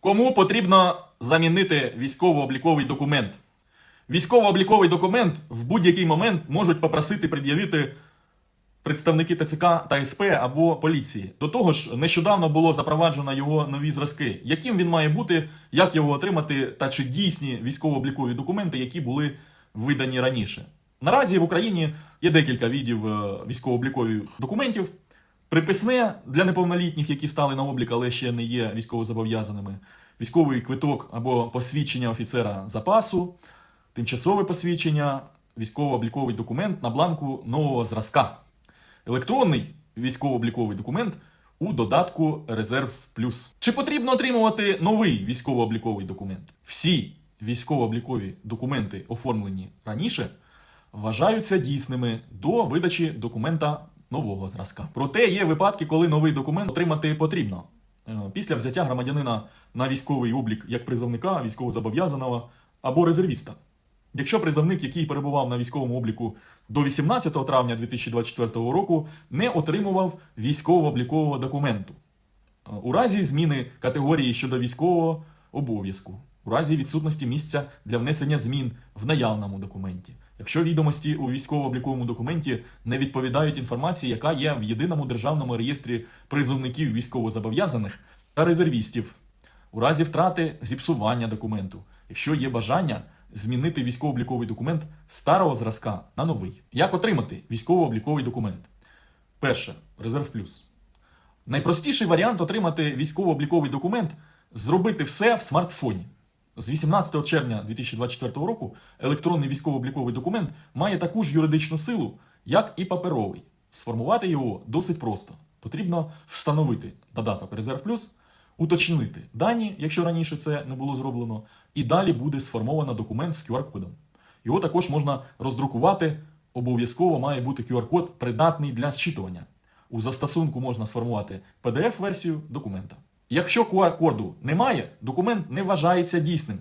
Кому потрібно замінити військово-обліковий документ? Військово-обліковий документ в будь-який момент можуть попросити пред'явити представники ТЦК та СП або поліції. До того ж, нещодавно було запроваджено його нові зразки. Яким він має бути, як його отримати, та чи дійсні військово-облікові документи, які були видані раніше. Наразі в Україні є декілька видів е, військово-облікових документів. Приписне для неповнолітніх, які стали на облік, але ще не є військовозобов'язаними, військовий квиток або посвідчення офіцера запасу, тимчасове посвідчення, військово-обліковий документ на бланку нового зразка. Електронний військово-обліковий документ у додатку Резерв Плюс. Чи потрібно отримувати новий військово-обліковий документ? Всі військово-облікові документи, оформлені раніше, вважаються дійсними до видачі документа нового зразка. Проте є випадки, коли новий документ отримати потрібно. Е, Після взяття громадянина на військовий облік як призовника, військовозобов'язаного або резервіста. Якщо призовник, який перебував на військовому обліку до 18 травня 2024 року, не отримував військово-облікового документу, Е, у разі зміни категорії щодо військового обов'язку, у разі відсутності місця для внесення змін в наявному документі, якщо відомості у військово-обліковому документі не відповідають інформації, яка є в єдиному державному реєстрі призовників військовозобов'язаних та резервістів, у разі втрати зіпсування документу, якщо є бажання змінити військово-обліковий документ старого зразка на новий. Як отримати військово-обліковий документ? Перше резерв плюс. Найпростіший варіант отримати військово-обліковий документ зробити все в смартфоні. З 18 червня 2024 року електронний військово-обліковий документ має таку ж юридичну силу, як і паперовий. Сформувати його досить просто. Потрібно встановити додаток Резерв Плюс, уточнити дані, якщо раніше це не було зроблено, і далі буде сформовано документ з QR-кодом. Його також можна роздрукувати. Обов'язково має бути QR-код придатний для зчитування. У застосунку можна сформувати PDF-версію документа. Якщо QR-коду немає, документ не вважається дійсним.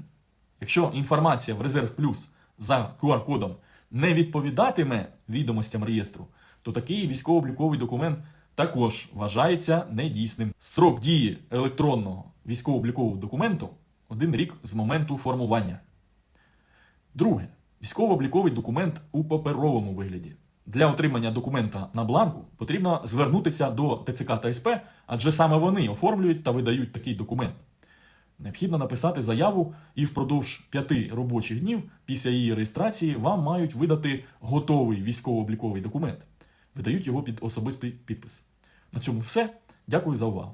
Якщо інформація в Резерв Плюс за QR-кодом не відповідатиме відомостям реєстру, то такий військово-обліковий документ також вважається недійсним. Строк дії електронного військово-облікового документу один рік з моменту формування. Друге. Військово-обліковий документ у паперовому вигляді. Для отримання документа на бланку потрібно звернутися до ТЦК та СП, адже саме вони оформлюють та видають такий документ. Необхідно написати заяву, і впродовж п'яти робочих днів після її реєстрації вам мають видати готовий військово-обліковий документ. Видають його під особистий підпис. На цьому все. Дякую за увагу.